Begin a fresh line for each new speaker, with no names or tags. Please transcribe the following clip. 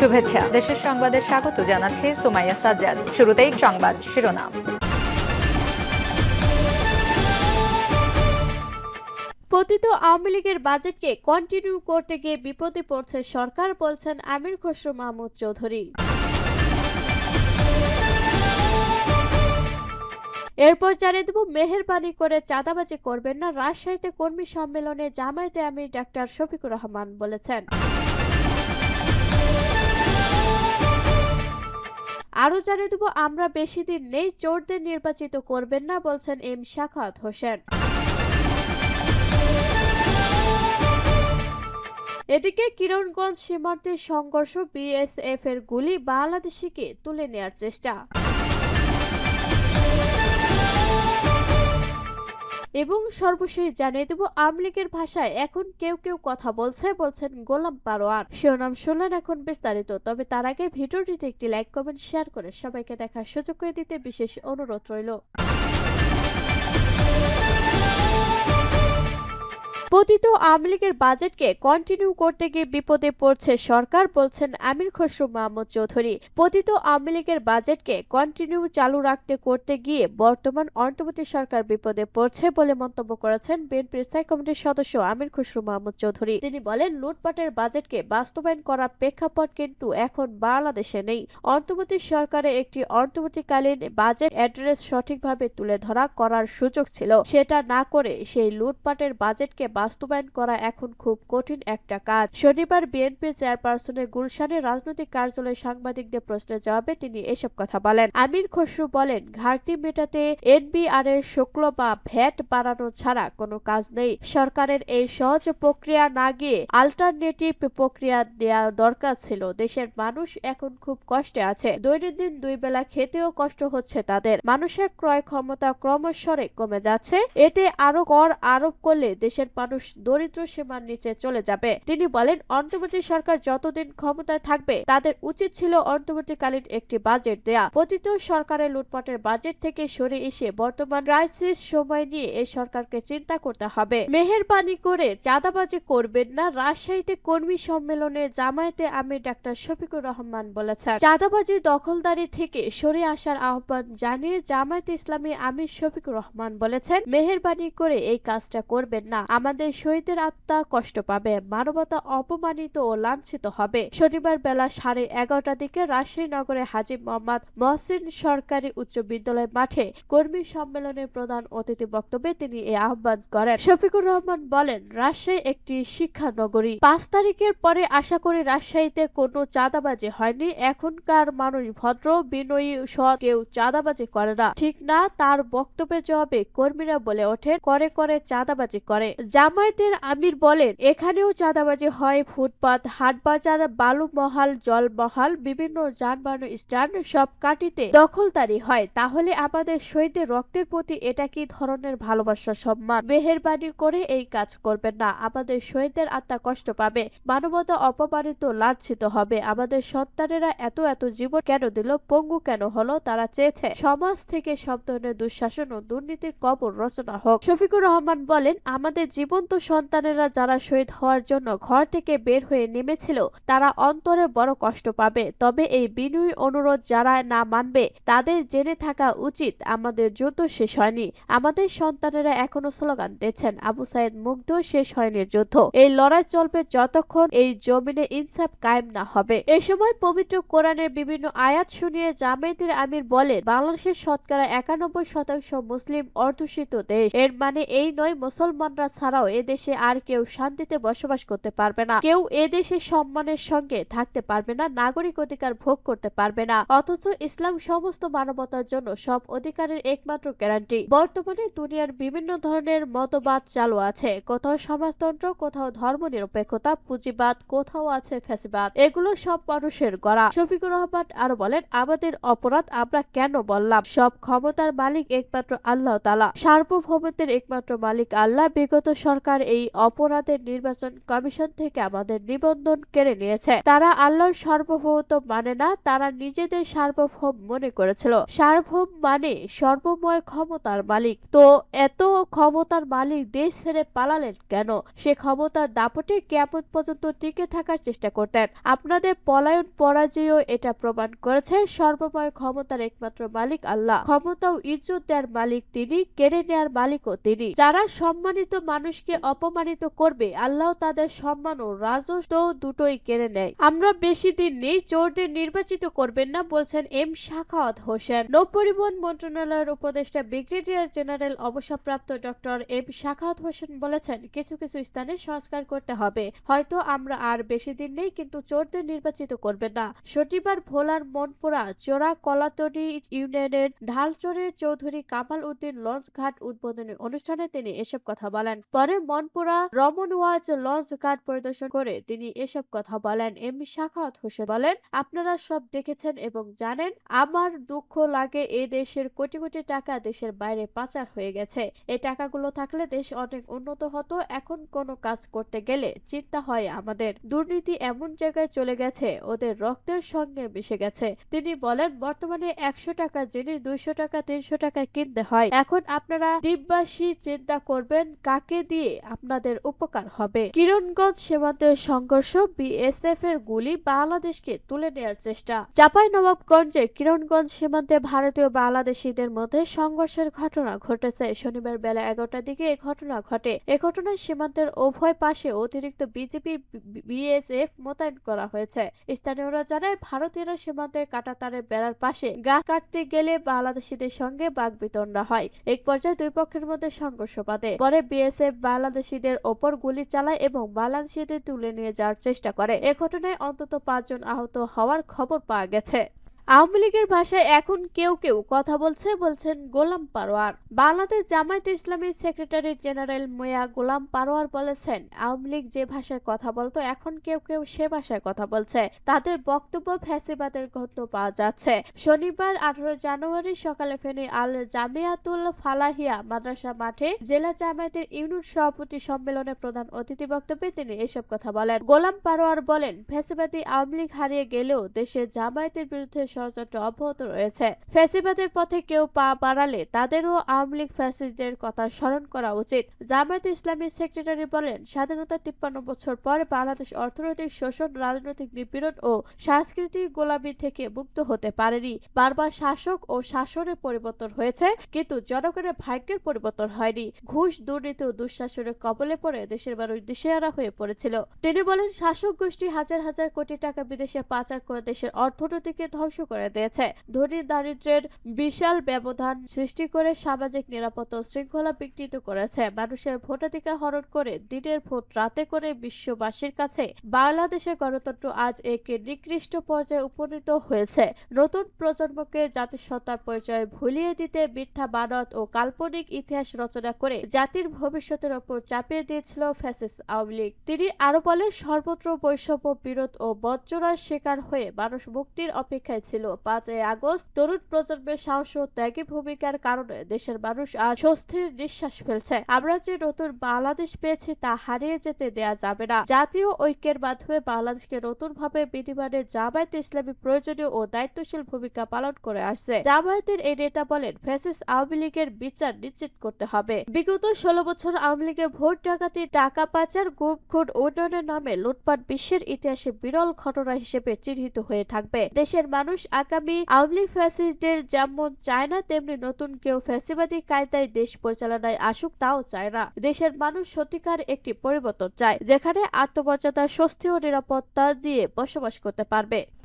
শুভেচ্ছা দেশের সংবাদে স্বাগত জানাচ্ছে সোমাইয়া সাজ্জাদ শুরুতেই সংবাদ শিরোনাম
পতিত আওয়ামী লীগের বাজেটকে কন্টিনিউ করতে গিয়ে বিপদে পড়ছে সরকার বলছেন আমির খসরু মাহমুদ চৌধুরী এরপর জানিয়ে দেব মেহেরবানি করে চাঁদাবাজি করবেন না রাজশাহীতে কর্মী সম্মেলনে জামায়াতে আমির ডাক্তার শফিকুর রহমান বলেছেন আরও জানিয়ে দেব আমরা বেশি দিন নেই চোরদের নির্বাচিত করবেন না বলছেন এম শাখাত হোসেন এদিকে কিরণগঞ্জ সীমান্তের সংঘর্ষ বিএসএফ এর গুলি বাংলাদেশিকে তুলে নেয়ার চেষ্টা এবং সর্বশেষ জানিয়ে দেব আওয়ামী লীগের ভাষায় এখন কেউ কেউ কথা বলছে বলছেন গোলাম পারোয়ার শিরোনাম শুনলেন এখন বিস্তারিত তবে তার আগে ভিডিওটিতে একটি লাইক কমেন্ট শেয়ার করে সবাইকে দেখার সুযোগ করে দিতে বিশেষ অনুরোধ রইল কথিত আওয়ামী লীগের বাজেটকে কন্টিনিউ করতে গিয়ে বিপদে পড়ছে সরকার বলছেন আমির খসরু মাহমুদ চৌধুরী পতিত আওয়ামী লীগের বাজেটকে কন্টিনিউ চালু রাখতে করতে গিয়ে বর্তমান অন্তর্বর্তী সরকার বিপদে পড়ছে বলে মন্তব্য করেছেন বিএনপির স্থায়ী কমিটির সদস্য আমির খসরু মাহমুদ চৌধুরী তিনি বলেন লুটপাটের বাজেটকে বাস্তবায়ন করার প্রেক্ষাপট কিন্তু এখন বাংলাদেশে নেই অন্তর্বর্তী সরকারে একটি অন্তর্বর্তীকালীন বাজেট অ্যাড্রেস সঠিকভাবে তুলে ধরা করার সুযোগ ছিল সেটা না করে সেই লুটপাটের বাজেটকে বাস্তব বাস্তবায়ন করা এখন খুব কঠিন একটা কাজ শনিবার বিএনপি চেয়ারপারসনের গুলশানের রাজনৈতিক কার্যালয়ে সাংবাদিকদের প্রশ্নের জবাবে তিনি এসব কথা বলেন আমির খসরু বলেন ঘাটতি মেটাতে এনবিআর এর শুক্ল বা ভ্যাট বাড়ানো ছাড়া কোনো কাজ নেই সরকারের এই সহজ প্রক্রিয়া না গিয়ে আল্টারনেটিভ প্রক্রিয়া দেওয়া দরকার ছিল দেশের মানুষ এখন খুব কষ্টে আছে দৈনন্দিন দুই বেলা খেতেও কষ্ট হচ্ছে তাদের মানুষের ক্রয় ক্ষমতা ক্রমশরে কমে যাচ্ছে এতে আরো কর আরোপ করলে দেশের মানুষ মানুষ দরিদ্র সীমার নিচে চলে যাবে তিনি বলেন অন্তর্বর্তী সরকার যতদিন ক্ষমতায় থাকবে তাদের উচিত ছিল অন্তর্বর্তীকালীন একটি বাজেট দেয়া পতিত সরকারের লুটপাটের বাজেট থেকে সরে এসে বর্তমান ক্রাইসিস সময় নিয়ে এই সরকারকে চিন্তা করতে হবে মেহেরবানি করে চাঁদাবাজি করবেন না রাজশাহীতে কর্মী সম্মেলনে জামায়াতে আমি ডাক্তার শফিকুর রহমান বলেছেন চাঁদাবাজি দখলদারি থেকে সরে আসার আহ্বান জানিয়ে জামায়াতে ইসলামী আমির শফিকুর রহমান বলেছেন মেহরবানি করে এই কাজটা করবেন না আমাদের শহীদের আত্মা কষ্ট পাবে মানবতা অপমানিত ও লাঞ্ছিত হবে শনিবার বেলা সাড়ে এগারোটার দিকে রাজশাহী নগরে হাজি মোহাম্মদ মহসিন সরকারি উচ্চ বিদ্যালয় মাঠে কর্মী সম্মেলনে প্রধান অতিথি বক্তব্যে তিনি এ আহ্বান করেন শফিকুর রহমান বলেন রাজশাহী একটি শিক্ষা নগরী পাঁচ তারিখের পরে আশা করি রাজশাহীতে কোনো চাঁদাবাজি হয়নি এখনকার মানুষ ভদ্র বিনয়ী সৎ কেউ চাঁদাবাজি করে না ঠিক না তার বক্তব্যের জবাবে কর্মীরা বলে ওঠে করে করে চাঁদাবাজি করে যা জামায়াতের আমির বলেন এখানেও চাঁদাবাজি হয় ফুটপাত হাটবাজার বালুমহাল জলমহাল বিভিন্ন যানবাহন স্ট্যান্ড সব কাটিতে দখলদারি হয় তাহলে আমাদের শহীদের রক্তের প্রতি এটা কি ধরনের ভালোবাসা সম্মান মেহেরবানি করে এই কাজ করবেন না আমাদের শহীদের আত্মা কষ্ট পাবে মানবতা অপমানিত লাঞ্ছিত হবে আমাদের সন্তানেরা এত এত জীবন কেন দিল পঙ্গু কেন হলো তারা চেয়েছে সমাজ থেকে সব ধরনের দুঃশাসন ও দুর্নীতির কবর রচনা হোক শফিকুর রহমান বলেন আমাদের জীবন আগন্ত সন্তানেরা যারা শহীদ হওয়ার জন্য ঘর থেকে বের হয়ে নেমেছিল তারা অন্তরে বড় কষ্ট পাবে তবে এই বিনয়ী অনুরোধ যারা না মানবে তাদের জেনে থাকা উচিত আমাদের যুদ্ধ শেষ হয়নি আমাদের সন্তানেরা এখনো স্লোগান দিচ্ছেন আবু সাইদ মুগ্ধ শেষ হয়নি যুদ্ধ এই লড়াই চলবে যতক্ষণ এই জমিনে ইনসাফ কায়েম না হবে এ সময় পবিত্র কোরআনের বিভিন্ন আয়াত শুনিয়ে জামায়াতের আমির বলেন বাংলাদেশের শতকরা একানব্বই শতাংশ মুসলিম অর্ধশিত দেশ এর মানে এই নয় মুসলমানরা ছাড়াও এদেশে আর কেউ শান্তিতে বসবাস করতে পারবে না কেউ এদেশে সম্মানের সঙ্গে থাকতে পারবে না নাগরিক অধিকার ভোগ করতে পারবে না অথচ ইসলাম সমস্ত মানবতার জন্য সব অধিকারের একমাত্র গ্যারান্টি বর্তমানে দুনিয়ার বিভিন্ন ধরনের মতবাদ চালু আছে কোথাও সমাজতন্ত্র কোথাও ধর্ম নিরপেক্ষতা পুঁজিবাদ কোথাও আছে ফ্যাসিবাদ এগুলো সব মানুষের গড়া শফিকুর রহমান আরো বলেন আমাদের অপরাধ আমরা কেন বললাম সব ক্ষমতার মালিক একমাত্র আল্লাহ তালা সার্বভৌমত্বের একমাত্র মালিক আল্লাহ বিগত সরকার সরকার এই অপরাধের নির্বাচন কমিশন থেকে আমাদের নিবন্ধন কেড়ে নিয়েছে তারা আল্লাহর সার্বভৌমত্ব মানে না তারা নিজেদের সার্বভৌম মনে করেছিল সার্বভৌম মানে সর্বময় ক্ষমতার মালিক তো এত ক্ষমতার মালিক দেশ ছেড়ে পালালেন কেন সে ক্ষমতার দাপটে কেমন পর্যন্ত টিকে থাকার চেষ্টা করতেন আপনাদের পলায়ন পরাজয় এটা প্রমাণ করেছে সর্বময় ক্ষমতার একমাত্র মালিক আল্লাহ ক্ষমতাও ইজ্জত দেওয়ার মালিক তিনি কেড়ে নেয়ার মালিকও তিনি যারা সম্মানিত মানুষকে তাদেরকে অপমানিত করবে আল্লাহ তাদের সম্মান ও রাজস্ব দুটোই কেড়ে নেয় আমরা বেশি দিন নেই চোরদের নির্বাচিত করবেন না বলছেন এম শাখাওয়াত হোসেন নৌপরিবহন মন্ত্রণালয়ের উপদেষ্টা ব্রিগেডিয়ার জেনারেল অবসরপ্রাপ্ত ডক্টর এম শাখাওয়াত হোসেন বলেছেন কিছু কিছু স্থানে সংস্কার করতে হবে হয়তো আমরা আর বেশি দিন নেই কিন্তু চোরদের নির্বাচিত করবে না শনিবার ভোলার মনপুরা চোরা কলাতনি ইউনিয়নের ঢালচরে চৌধুরী কামাল উদ্দিন লঞ্চ ঘাট উদ্বোধনী অনুষ্ঠানে তিনি এসব কথা বলেন পরে মনপুরা রমন ওয়াজ লঞ্চ কার্ড পরিদর্শন করে তিনি এসব কথা বলেন এম শাখাত হোসেন বলেন আপনারা সব দেখেছেন এবং জানেন আমার দুঃখ লাগে এ দেশের কোটি কোটি টাকা দেশের বাইরে পাচার হয়ে গেছে এ টাকাগুলো থাকলে দেশ অনেক উন্নত হতো এখন কোনো কাজ করতে গেলে চিন্তা হয় আমাদের দুর্নীতি এমন জায়গায় চলে গেছে ওদের রক্তের সঙ্গে মিশে গেছে তিনি বলেন বর্তমানে একশো টাকার জিনিস দুইশো টাকা তিনশো টাকা কিনতে হয় এখন আপনারা দিব্যাসী চিন্তা করবেন কাকে দিয়ে পেয়ে আপনাদের উপকার হবে কিরণগঞ্জ সীমান্তের সংঘর্ষ বিএসএফ এর গুলি বাংলাদেশকে তুলে নেওয়ার চেষ্টা চাপাই নবাবগঞ্জের কিরণগঞ্জ সীমান্তে ভারতীয় বাংলাদেশিদের মধ্যে সংঘর্ষের ঘটনা ঘটেছে শনিবার বেলা এগারোটার দিকে এ ঘটনা ঘটে এ ঘটনায় সীমান্তের উভয় পাশে অতিরিক্ত বিজেপি বিএসএফ মোতায়েন করা হয়েছে স্থানীয়রা জানায় ভারতীয়রা সীমান্তের কাটাতারের বেড়ার পাশে গাছ কাটতে গেলে বাংলাদেশিদের সঙ্গে বাঘ বিতরণ হয় এক পর্যায়ে দুই পক্ষের মধ্যে সংঘর্ষ বাঁধে পরে বিএসএফ বাংলাদেশিদের ওপর গুলি চালায় এবং বাংলাদেশিদের তুলে নিয়ে যাওয়ার চেষ্টা করে এ ঘটনায় অন্তত পাঁচজন আহত হওয়ার খবর পাওয়া গেছে আওয়ামী লীগের ভাষায় এখন কেউ কেউ কথা বলছে বলছেন গোলাম পারোয়ার বাংলাদেশ জামায়াত ইসলামী সেক্রেটারি জেনারেল মোয়া গোলাম পারোয়ার বলেছেন আওয়ামী লীগ যে ভাষায় কথা বলতো এখন কেউ কেউ সে ভাষায় কথা বলছে তাদের বক্তব্য ফ্যাসিবাদের গন্ধ পাওয়া যাচ্ছে শনিবার আঠারো জানুয়ারি সকালে ফেনী আল জামিয়াতুল ফালাহিয়া মাদ্রাসা মাঠে জেলা জামায়াতের ইউনিট সভাপতি সম্মেলনে প্রধান অতিথি বক্তব্যে তিনি এসব কথা বলেন গোলাম পারোয়ার বলেন ফ্যাসিবাদী আওয়ামী লীগ হারিয়ে গেলেও দেশে জামায়াতের বিরুদ্ধে ষড়যন্ত্র অব্যাহত রয়েছে ফ্যাসিবাদের পথে কেউ পা বাড়ালে তাদেরও আওয়ামী লীগ ফ্যাসিস্টদের কথা স্মরণ করা উচিত জামায়াত ইসলামী সেক্রেটারি বলেন স্বাধীনতা তিপ্পান্ন বছর পরে বাংলাদেশ অর্থনৈতিক শোষণ রাজনৈতিক নিপীড়ন ও সাংস্কৃতিক গোলামি থেকে মুক্ত হতে পারেনি বারবার শাসক ও শাসনের পরিবর্তন হয়েছে কিন্তু জনগণের ভাগ্যের পরিবর্তন হয়নি ঘুষ দুর্নীতি ও দুঃশাসনের কবলে পড়ে দেশের মানুষ দিশেহারা হয়ে পড়েছিল তিনি বলেন শাসক গোষ্ঠী হাজার হাজার কোটি টাকা বিদেশে পাচার করে দেশের অর্থনীতিকে ধ্বংস করে দিয়েছে ধনী দারিদ্রের বিশাল ব্যবধান সৃষ্টি করে সামাজিক নিরাপত্তা শৃঙ্খলা করেছে মানুষের ভোটাধিকার হরণ করে দিনের ভোট রাতে করে বিশ্ববাসীর কাছে বাংলাদেশের গণতন্ত্র আজ একে নিকৃষ্ট পর্যায়ে উপনীত হয়েছে নতুন প্রজন্মকে জাতিসত্তার পরিচয় ভুলিয়ে দিতে মিথ্যা মানত ও কাল্পনিক ইতিহাস রচনা করে জাতির ভবিষ্যতের ওপর চাপিয়ে দিয়েছিল ফ্যাসিস আওয়ামী লীগ তিনি আরো বলেন সর্বত্র বৈষম্য বিরোধ ও বঞ্চনার শিকার হয়ে মানুষ মুক্তির অপেক্ষায় ছিল পাঁচই আগস্ট তরুণ প্রজন্মের সাহস ও ত্যাগী ভূমিকার কারণে দেশের মানুষ আজ স্বস্তির নিঃশ্বাস ফেলছে আমরা যে নতুন বাংলাদেশ পেয়েছি তা হারিয়ে যেতে দেয়া যাবে না জাতীয় ঐক্যের মাধ্যমে বাংলাদেশকে নতুন ভাবে বিনিময়ে জামায়াত ইসলামী প্রয়োজনীয় ও দায়িত্বশীল ভূমিকা পালন করে আসছে জামায়াতের এই নেতা বলেন ফেসিস আওয়ামী লীগের বিচার নিশ্চিত করতে হবে বিগত ষোলো বছর আওয়ামী লীগের ভোট ডাকাতি টাকা পাচার গুপ খুন উন্নয়নের নামে লুটপাট বিশ্বের ইতিহাসে বিরল ঘটনা হিসেবে চিহ্নিত হয়ে থাকবে দেশের মানুষ মানুষ আগামী আওয়ামী ফ্যাসিস্টদের যেমন চায় না তেমনি নতুন কেউ ফ্যাসিবাদী কায়দায় দেশ পরিচালনায় আসুক তাও চায় না দেশের মানুষ সত্যিকার একটি পরিবর্তন চায় যেখানে আত্মমর্যাদা স্বস্তি ও নিরাপত্তা দিয়ে বসবাস করতে পারবে